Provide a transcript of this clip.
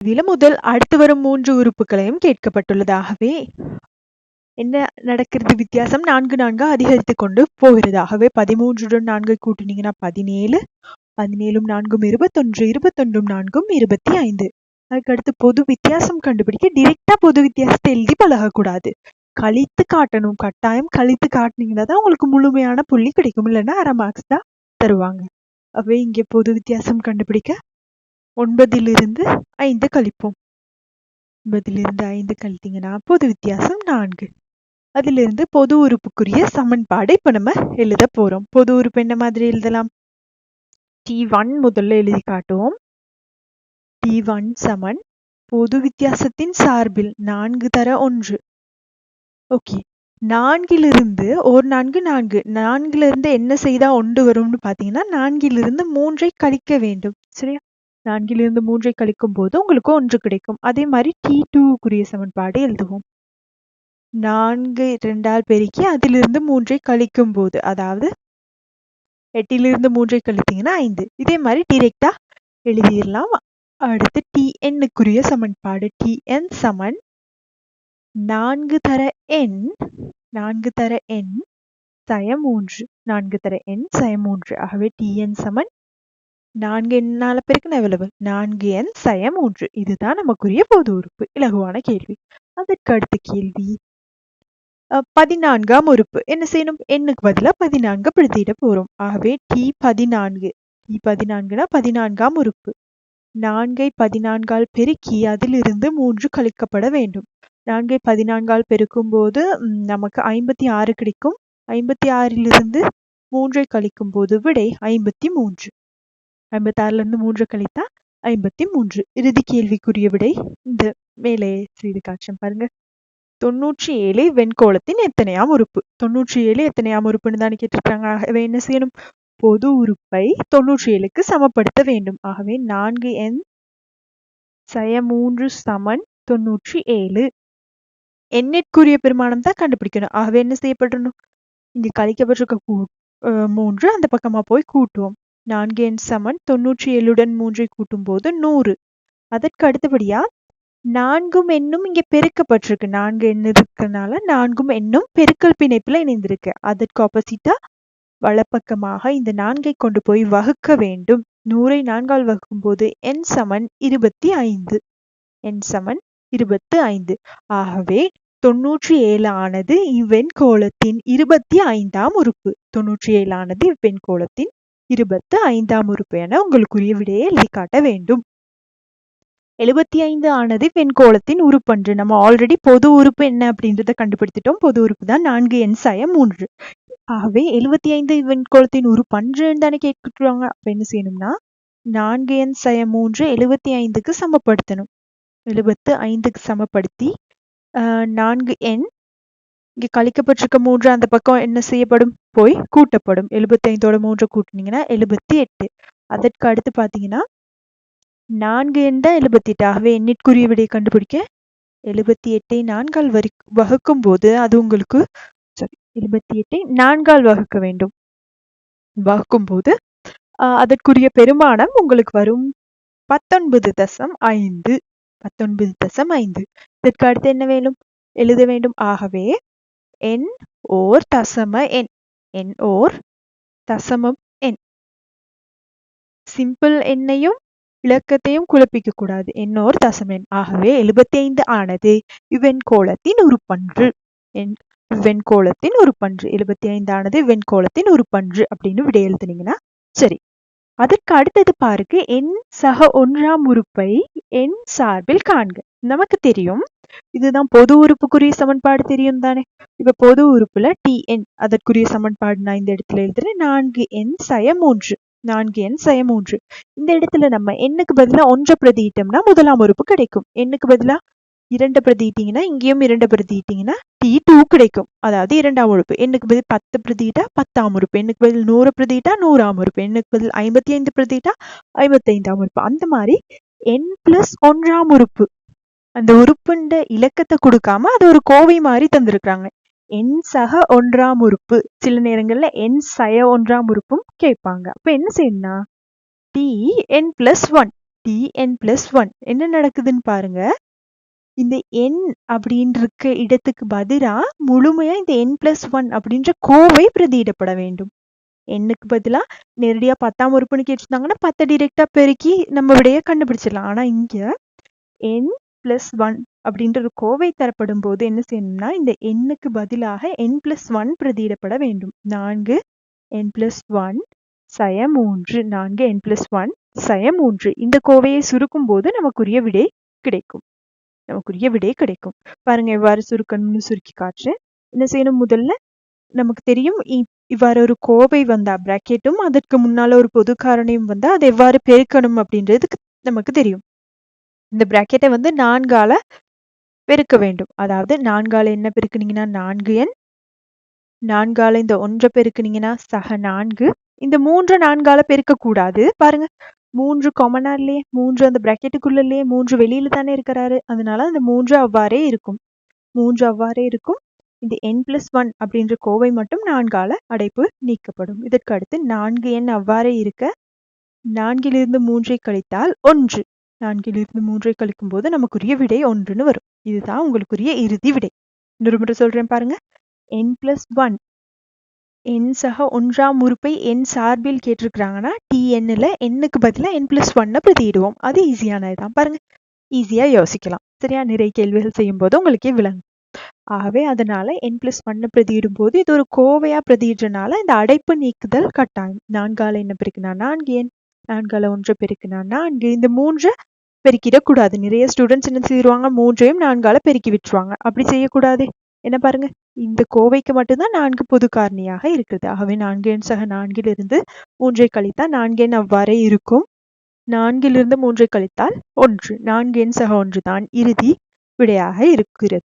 இதில் முதல் அடுத்து வரும் மூன்று உறுப்புகளையும் கேட்கப்பட்டுள்ளதாகவே என்ன நடக்கிறது? வித்தியாசம் நான்கு நான்கு அதிகரித்து கொண்டு போகிறதாகவே பதிமூன்றுடன் நான்கை கூட்டினீங்கன்னா பதினேழு பதினேழும் நான்கும் இருபத்தொன்று இருபத்தொன்றும் நான்கும் இருபத்தி ஐந்து அதுக்கடுத்து பொது வித்தியாசம் கண்டுபிடிக்க டிரெக்டா பொது வித்தியாசத்தை எழுதி பழகக்கூடாது. கழித்து காட்டணும். கட்டாயம் கழித்து காட்டினீங்கன்னா தான் உங்களுக்கு முழுமையான புள்ளி கிடைக்கும். இல்லைன்னா அரை மார்க்ஸ் தான் தருவாங்க. அப்போ இங்கே பொது வித்தியாசம் கண்டுபிடிக்க ஒன்பதிலிருந்து ஐந்து கழிப்போம். ஒன்பதிலிருந்து ஐந்து கழித்தீங்கன்னா பொது வித்தியாசம் நான்கு. அதிலிருந்து பொது உறுப்புக்குரிய சமன்பாடு இப்ப நம்ம எழுத போறோம். பொது உறுப்பு என்ன மாதிரி எழுதலாம்? டி ஒன் முதல்ல எழுதி காட்டுவோம். டி ஒன் சமன் பொது வித்தியாசத்தின் சார்பில் நான்கு தர ஒன்று. ஓகே. நான்கிலிருந்து ஒரு நான்கு நான்கு. நான்கிலிருந்து என்ன செய்தா ஒன்று வரும்னு பார்த்தீங்கன்னா நான்கிலிருந்து மூன்றை கழிக்க வேண்டும். சரியா? நான்கிலிருந்து மூன்றை கழிக்கும் போது உங்களுக்கு ஒன்று கிடைக்கும். அதே மாதிரி டி டூக்குரிய சமன்பாடு எழுதுவோம். நான்கு இரண்டால் பெருக்கி அதிலிருந்து மூன்றை கழிக்கும் போது அதாவது எட்டிலிருந்து மூன்றை கழித்தீங்கன்னா ஐந்து. இதே மாதிரி டிரெக்டா எழுதிடலாம். அடுத்து டிஎன்னுக்குரிய சமன்பாடு. டிஎன் சமன் நான்கு தர எண் நான்கு தர எண் சய மூன்று. நான்கு தர எண் சய மூன்று. ஆகவே டிஎன் சமன் நான்கு எண்ணால பெருக்குன எவ்வளவு? நான்கு எண் சய மூன்று. இதுதான் நமக்குரிய பொது உறுப்பு. இலகுவான கேள்வி. அதற்கு அடுத்த கேள்வி. பதினான்காம் உறுப்பு. என்ன செய்யணும்? எண்ணுக்கு பதிலாக பதினான்கு பிரதியிட போறோம். ஆகவே டி பதினான்கு. டி பதினான்குனா பதினான்காம் உறுப்பு. நான்கை பதினான்கால் பெருக்கி அதிலிருந்து மூன்று கழிக்கப்பட வேண்டும். நான்கை பதினான்கால் பெருக்கும் போது நமக்கு ஐம்பத்தி ஆறு கிடைக்கும். ஐம்பத்தி ஆறிலிருந்து மூன்றை கழிக்கும் போது விடை ஐம்பத்தி மூன்று. ஐம்பத்தி ஆறுல இருந்து மூன்று கழித்தா ஐம்பத்தி மூன்று இறுதி கேள்விக்குரிய விடை இந்த மேலே செய்து காட்சம் பாருங்க. தொண்ணூற்றி ஏழு வெண்கோளத்தின் எத்தனையாம் உறுப்பு? தொண்ணூற்றி ஏழு எத்தனையாம் உறுப்புன்னு தானே கேட்டிருக்காங்க. ஆகவே என்ன செய்யணும்? பொது உறுப்பை தொண்ணூற்றி ஏழுக்கு சமப்படுத்த வேண்டும். ஆகவே நான்கு எண் சய மூன்று சமன் தொண்ணூற்றி ஏழு எண்ணிற்குரிய பெருமானம் தான் கண்டுபிடிக்கணும். ஆகவே என்ன செய்யப்படணும்? இங்கு கழிக்கப்பட்டிருக்க மூன்று அந்த பக்கமா போய் கூட்டுவோம். நான்கு எண் சமன் தொண்ணூற்றி ஏழுடன் மூன்றை கூட்டும்போது நூறு. அதற்கு அடுத்தபடியா நான்கும் எண்ணும் இங்க பெருக்கப்பட்டிருக்கு. நான்கு எண் இருக்கனால நான்கும் எண்ணும் பெருக்கல் பிணைப்புல இணைந்திருக்கு. அதற்கு ஆப்போசிட்டா வலப்பக்கமாக இந்த நான்கை கொண்டு போய் வகுக்க வேண்டும். நூறை நான்கால் வகுக்கும் போது என் சமன் இருபத்தி ஐந்து. என் சமன் இருபத்தி ஐந்து. ஆகவே தொன்னூற்றி ஏழு ஆனது இவ்வெண்கோளத்தின் இருபத்தி ஐந்தாம் உறுப்பு. தொன்னூற்றி ஏழு ஆனது இவ்வெண்கோளத்தின் இருபத்து ஐந்தாம் உறுப்பு என உங்களுக்குரிய விடையை எழுதி காட்ட வேண்டும். எழுபத்தி ஐந்து ஆனது வெண்கோளத்தின் உறுப்பன்று. நம்ம ஆல்ரெடி பொது உறுப்பு என்ன அப்படின்றத கண்டுபிடித்துட்டோம். பொது உறுப்பு தான் நான்கு எண் சாயம் மூன்று. ஆகவே எழுபத்தி ஐந்து வெண்கோளத்தின் உறுப்பன்றுன்னு தானே கேட்குறாங்க அப்ப என்ன செய்யணும்னா நான்கு எண் சயம் மூன்று எழுபத்தி ஐந்துக்கு சமப்படுத்தணும். எழுபத்து ஐந்துக்கு சமப்படுத்தி நான்கு எண் இங்கே கழிக்கப்பட்டிருக்க மூன்று அந்த பக்கம் என்ன செய்யப்படும்? போய் கூட்டப்படும். எழுபத்தைந்தோட மூன்று கூட்டினீங்கன்னா எழுபத்தி எட்டு அதற்கு அடுத்து பார்த்தீங்கன்னா நான்கு எண் எழுபத்தி எட்டு ஆகவே எண்ணிற்குரிய விடையை கண்டுபிடிக்க எழுபத்தி எட்டை நான்கால் வரி வகுக்கும் போது அது உங்களுக்கு சாரி எழுபத்தி எட்டை நான்கால் வகுக்க வேண்டும். வகுக்கும் போது அதற்குரிய பெருமானம் உங்களுக்கு வரும் பத்தொன்பது தசம் ஐந்து. பத்தொன்பது தசம் ஐந்து. இதற்கு அடுத்து என்ன வேணும் எழுத வேண்டும். ஆகவே என் ஓர் தசம எண். என் ஓர் தசமம் எண். சிம்பிள் எண்ணையும் இலக்கத்தையும் குழப்பிக்க கூடாது. என்னோர் தசமெண் ஆகவே எழுபத்தி ஐந்து ஆனது இவ்வெண்கோளத்தின் உருப்பன்று வெண்கோளத்தின் உருப்பன்று எழுபத்தி ஐந்து ஆனது வெண்கோளத்தின் உருப்பன்று அப்படின்னு விடை எழுதுனீங்கன்னா சரி. அதற்கு அடுத்தது பாருக்கு என் சக ஒன்றாம் உறுப்பை என் சார்பில் காண்க. நமக்கு தெரியும். இதுதான் பொது உறுப்புக்குரிய சமன்பாடு தெரியும் தானே? இப்ப பொது உறுப்புல டி என் அதற்குரிய சமன்பாடு நான் இந்த இடத்துல எழுதுறேன். நான்கு எண் சய மூன்று. நான்கு எண் சய மூன்று. இந்த இடத்துல நம்ம எண்ணுக்கு பதிலா ஒன்றை பிரதியிட்டோம்னா முதலாம் உறுப்பு கிடைக்கும். எண்ணுக்கு பதிலா? இரண்டு பிரதியிட்டீங்கன்னா இங்கேயும் இரண்டு பிரதியிட்டீங்கன்னா டி டூ கிடைக்கும். அதாவது இரண்டாம் உறுப்பு. எண்ணுக்கு பதில் பத்து பிரதியிட்டா? பத்தாம் உறுப்பு. எண்ணுக்கு பதில் நூறு பிரதியிட்டா? நூறாம் உறுப்பு. எண்ணுக்கு பதில் ஐம்பத்தி ஐந்து பிரதியிட்டா? ஐம்பத்தி ஐந்தாம் உறுப்பு. அந்த மாதிரி என் பிளஸ் ஒன்றாம் உறுப்பு. அந்த உறுப்புண்ட இலக்கத்தை கொடுக்காம அது ஒரு கோவை மாதிரி தந்திருக்கிறாங்க. என் சக ஒன்றாம் உறுப்பு. சில நேரங்கள்ல என் சய ஒன்றாம் உறுப்பும் கேட்பாங்க. அப்ப என்ன செய்யணும்னா T N plus one T N plus one. என்ன நடக்குதுன்னு பாருங்க. இந்த என் அப்படின்னு இருக்க இடத்துக்கு பதிலா முழுமையா இந்த என் பிளஸ் ஒன் அப்படின்ற கோவை பிரதியிடப்பட வேண்டும். எண்ணுக்கு பதிலா? நேரடியா பத்தாம் உறுப்புன்னு கேட்டிருந்தாங்கன்னா பத்தை டிரெக்டா பெருக்கி நம்ம விடைய கண்டுபிடிச்சிடலாம். ஆனா இங்க என் பிளஸ் ஒன் அப்படின்ற ஒரு கோவை தரப்படும் போது என்ன செய்யணும்னா இந்த எண்ணுக்கு பதிலாக என் பிளஸ் ஒன் பிரதியிடப்பட வேண்டும். நான்கு என் பிளஸ் ஒன் சய மூன்று. நான்கு என் பிளஸ் ஒன் சய மூன்று. இந்த கோவையை சுருக்கும் போது நமக்குரிய விடை கிடைக்கும். நமக்குரிய விடை கிடைக்கும். பாருங்க எவ்வாறு சுருக்கணும்னு சுருக்கி காட்டுறேன். என்ன செய்யணும் முதல்ல? நமக்கு தெரியும் இ- இவ்வாறு ஒரு கோவை வந்தா பிராக்கெட்டும் அதற்கு முன்னால ஒரு பொது காரணியும் வந்தா அதை எவ்வாறு பெருக்கணும் அப்படின்றதுக்கு நமக்கு தெரியும். இந்த பிராக்கெட்டை வந்து நான்கால பெருக்க வேண்டும். அதாவது நான்கால என்ன பெருக்குனீங்கன்னா நான்கு எண் நான்கால இந்த ஒன்றை பெருக்குனீங்கன்னா சக நான்கு. இந்த மூன்று நான்கால பெருக்கக்கூடாது பாருங்க மூன்று காமனா இல்லையே? மூன்று அந்த பிராக்கெட்டுக்குள்ள இல்லையே? மூன்று வெளியில தானே இருக்கிறாரு. அதனால அந்த மூன்று அவ்வாறே இருக்கும். மூன்று அவ்வாறே இருக்கும். இந்த என் பிளஸ் ஒன் அப்படின்ற கோவை மட்டும் நான்கால அடைப்பு நீக்கப்படும். இதற்கு அடுத்து நான்கு எண் அவ்வாறே இருக்க நான்கிலிருந்து மூன்றை கழித்தால் ஒன்று. நான்கிலிருந்து மூன்றை கழிக்கும் போது நமக்குரிய விடை ஒன்றுன்னு வரும். இதுதான் உங்களுக்குரிய இறுதி விடை. இன்னொரு முறை சொல்றேன் பாருங்க. என் பிளஸ் ஒன் என் சக ஒன்றாம் உறுப்பை என் சார்பில் கேட்டிருக்கிறாங்கன்னா டிஎன்னில் எண்ணுக்கு பதிலாக என் பிளஸ் ஒன்னை பிரதியிடுவோம். அது ஈஸியானது தான் பாருங்க. ஈஸியாக யோசிக்கலாம். சரியா? நிறைய கேள்விகள் செய்யும் போது உங்களுக்கே விளங்கும். ஆகவே அதனால என் பிளஸ் ஒன்னை பிரதியிடும் போது இது ஒரு கோவையா பிரதியிடுறனால இந்த அடைப்பு நீக்குதல் கட்டாயம். நான்கால என்ன பெருக்குனா நான்கு எண் நான்கால ஒன்றை பெருக்குனா நான்கு. இந்த மூன்று பெருக்கிடக்கூடாது. நிறைய ஸ்டூடெண்ட்ஸ் என்ன செய்வாங்க? மூன்றையும் நான்கால பெருக்கி விட்டுருவாங்க. அப்படி செய்யக்கூடாது. என்ன பாருங்க? இந்த கோவைக்கு மட்டும்தான் நான்கு பொது காரணியாக இருக்குது. ஆகவே நான்கு எண் சக நான்கிலிருந்து மூன்றை கழித்தால் நான்கேன் அவ்வாறே இருக்கும். நான்கிலிருந்து மூன்றை கழித்தால் ஒன்று. நான்கு எண் சக ஒன்று தான் இறுதி விடையாக இருக்கிறது.